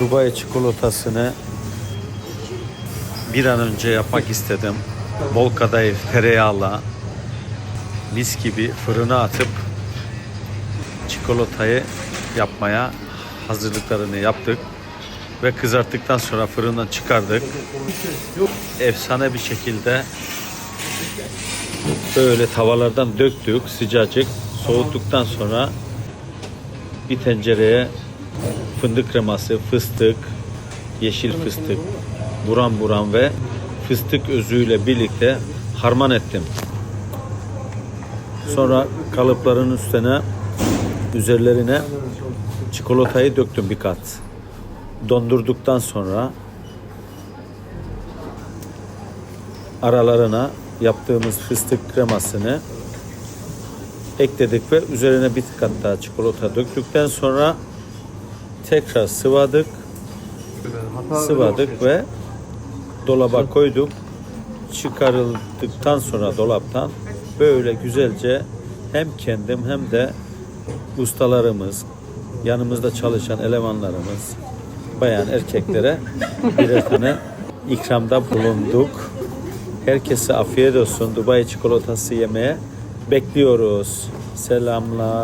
Dubai çikolatasını bir an önce yapmak istedim. Bol kadayıf, tereyağla mis gibi fırına atıp çikolatayı yapmaya hazırlıklarını yaptık ve kızarttıktan sonra fırından çıkardık. Efsane bir şekilde böyle tavalardan döktük sıcacık soğuttuktan sonra bir tencereye fındık kreması, fıstık, yeşil fıstık, buram buram ve fıstık özüyle birlikte harman ettim. Sonra kalıpların üstüne üzerlerine çikolatayı döktüm bir kat. Dondurduktan sonra aralarına yaptığımız fıstık kremasını ekledik ve üzerine bir kat daha çikolata döktükten sonra tekrar sıvadık. Sıvadık ve dolaba koyduk. Çıkarıldıktan sonra dolaptan böyle güzelce hem kendim hem de ustalarımız, yanımızda çalışan elemanlarımız, bayan erkeklere birer tane ikramda bulunduk. Herkese afiyet olsun. Dubai çikolatası yemeye bekliyoruz. Selamlar.